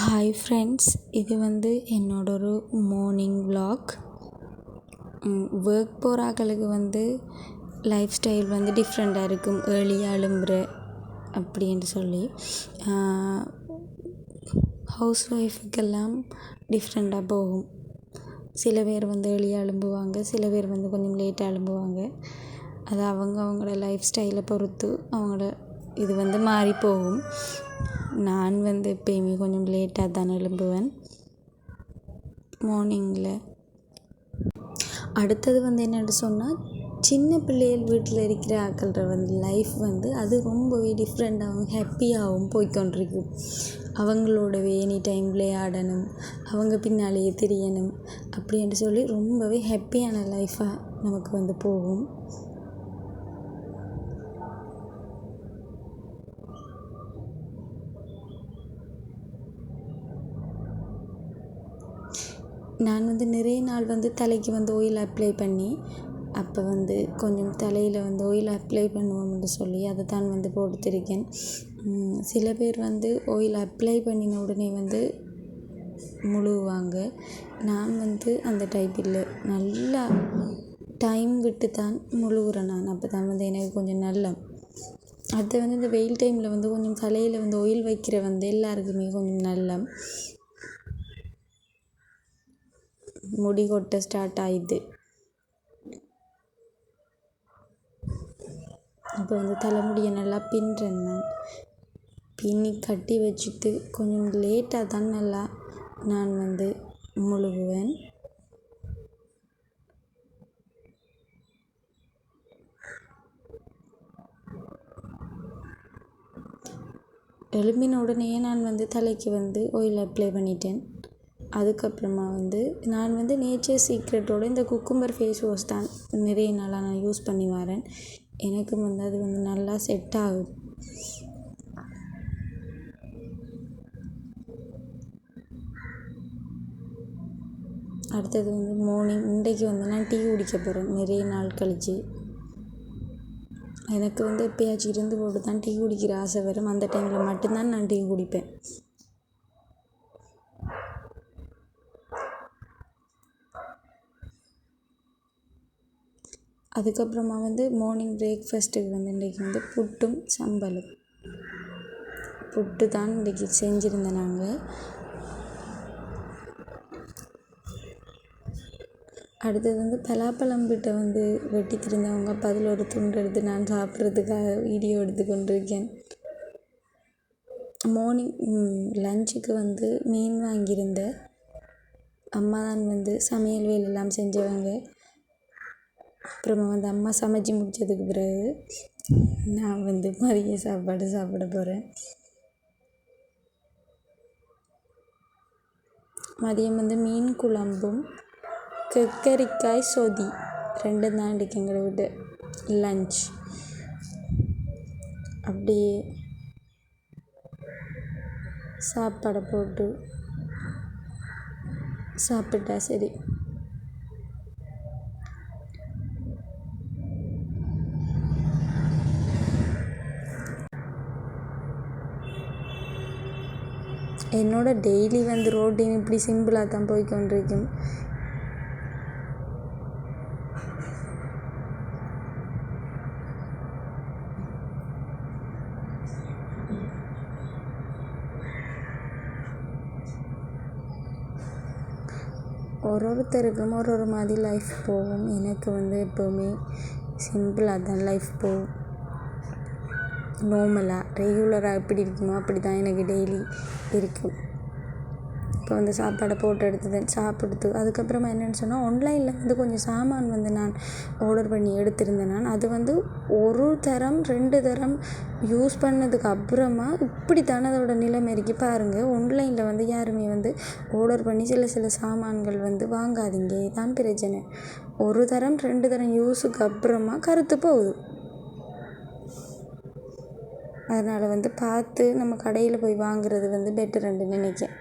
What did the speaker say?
Hi friends இது வந்து என்னோட ஒரு மார்னிங் வ்ளாக் ஒர்க் போகிறாக்களுக்கு வந்து லைஃப் ஸ்டைல் வந்து டிஃப்ரெண்ட்டாக இருக்கும். ஏர்லியாக எழும்புற அப்படின்னு சொல்லி. ஹவுஸ் ஒய்ஃபுக்கெல்லாம் டிஃப்ரெண்ட்டாக போகும். சில பேர் வந்து ஏர்லியாக எழும்புவாங்க சில பேர் வந்து கொஞ்சம் லேட்டாக எழும்புவாங்க. அது அவங்க அவங்களோட லைஃப் ஸ்டைலை பொறுத்து அவங்களோட இது வந்து மாறி போகும். நான் வந்து எப்பயுமே கொஞ்சம் லேட்டாக தான் எழும்புவேன். மார்னிங்கில் அடுத்தது வந்து என்னென்னு சொன்னால் சின்ன பிள்ளைகள் வீட்டில் இருக்கிற ஆக்கள்கிட்ட வந்து லைஃப் வந்து அது ரொம்பவே டிஃப்ரெண்ட்டாகவும் ஹாப்பியாகவும் போய்கொண்டிருக்கும் அவங்களோடவே எனி டைம் விளையாடணும் அவங்க பின்னாலேயே திரியணும் அப்படின்ட்டு சொல்லி ரொம்பவே ஹாப்பியான லைஃபாக நமக்கு வந்து போகும். நான் வந்து நிறைய நாள் வந்து தலைக்கு வந்து ஆயில் அப்ளை பண்ணி அப்போ வந்து கொஞ்சம் தலையில் வந்து ஆயில் அப்ளை பண்ணுவோம்னு சொல்லி அதை தான் வந்து போட்டுருக்கேன் சில பேர் வந்து ஆயில் அப்ளை பண்ணின உடனே வந்து முழுகுவாங்க. நான் வந்து அந்த டைப் இல்லை. நல்லா டைம் விட்டு தான் முழுகுறேன் நான். அப்போ தான் வந்து எனக்கு கொஞ்சம் நல்ல அடுத்து வந்து இந்த வெயில் டைமில் வந்து கொஞ்சம் தலையில் வந்து ஆயில் வைக்கிற வந்து எல்லாருக்குமே கொஞ்சம் நல்ல முடி கொட்ட ஸ்டார்ட் ஆயிடுது இப்போ வந்து தலைமுடியை நல்லா பின்னுறேன் நான். பின்னி கட்டி வச்சுட்டு கொஞ்சம் லேட்டாக தான் நல்லா நான் வந்து முழுகுவேன். எழும்பின உடனேயே நான் வந்து தலைக்கு வந்து ஆயில் அப்ளை பண்ணிட்டேன். அதுக்கப்புறமா வந்து நான் வந்து நேச்சர் சீக்ரெட்டோட இந்த குக்கும்பர் ஃபேஸ் வாஷ் தான் நிறைய நாளாக நான் யூஸ் பண்ணி வரேன். எனக்கும் வந்து அது வந்து நல்லா செட் ஆகுது அடுத்தது வந்து மார்னிங் இன்றைக்கு வந்து நான் டீ குடிக்க போகிறேன் நிறைய நாள் கழிச்சு. எனக்கு வந்து எப்பயாச்சும் இருந்து போட்டு தான் டீ குடிக்கிற ஆசை வரும். அந்த டைமில் மட்டும்தான் நான் டீ குடிப்பேன். அதுக்கப்புறமா வந்து மார்னிங் பிரேக்ஃபாஸ்ட்டுக்கு வந்து இன்றைக்கி வந்து புட்டும் சம்பலும். புட்டு தான் இன்றைக்கி செஞ்சுருந்தேன் நாங்கள் அடுத்தது வந்து பலாப்பழம் வீட்டை வந்து வெட்டி திரிந்தவங்க அப்போ அதில் ஒரு துண்டு எடுத்து நான் சாப்பிட்றதுக்காக வீடியோ எடுத்து கொண்டிருக்கேன் மார்னிங் லஞ்சுக்கு வந்து மீன் வாங்கியிருந்தேன். அம்மா தான் வந்து சமையல் வேலையெல்லாம் செஞ்சவங்க. அப்புறமா வந்து அம்மா சமைச்சு முடித்ததுக்கு பிறகு நான் வந்து மதிய சாப்பாடு சாப்பிட போகிறேன் மதியம் வந்து மீன் குழம்பும் கக்கரிக்காய் சொதி ரெண்டும் தான் இன்றைக்கி எங்களை விட்டு லஞ்ச் அப்படியே சாப்பாடை போட்டு சாப்பிட்டா சரி. என்னோட டெய்லி வந்து ரோட்டீன் இப்படி சிம்பிளாக தான் போய்க்கொண்டிருக்கும் ஒரு ஒருத்தருக்கும் ஒரு ஒரு மாதிரி லைஃப் போகும். எனக்கு வந்து எப்போவுமே சிம்பிளாக தான் லைஃப் போகும். நார்மலாக ரெகுலராக எப்படி இருக்குமோ அப்படி தான் எனக்கு டெய்லி இருக்கும். இப்போ வந்து சாப்பாடை போட்டு எடுத்தது சாப்பிடுத்து அதுக்கப்புறமா என்னென்னு சொன்னால் ஆன்லைனில் வந்து கொஞ்சம் சாமான் வந்து நான் ஆர்டர் பண்ணி எடுத்திருந்தேன் நான். அது வந்து ஒரு தரம் ரெண்டு தரம் யூஸ் பண்ணதுக்கு அப்புறமா இப்படி தானே அதோட நிலைமை இருக்கு பாருங்கள் ஆன்லைனில் வந்து யாருமே வந்து ஆர்டர் பண்ணி சில சில சாமான்கள் வந்து வாங்காதீங்க. இதான் பிரச்சனை. ஒரு தரம் ரெண்டு தரம் யூஸுக்கு அப்புறமா கருத்து போகுது. அதனால் வந்து பார்த்து நம்ம கடையில் போய் வாங்குறது வந்து பெட்டருன்னு நினைக்கிறேன்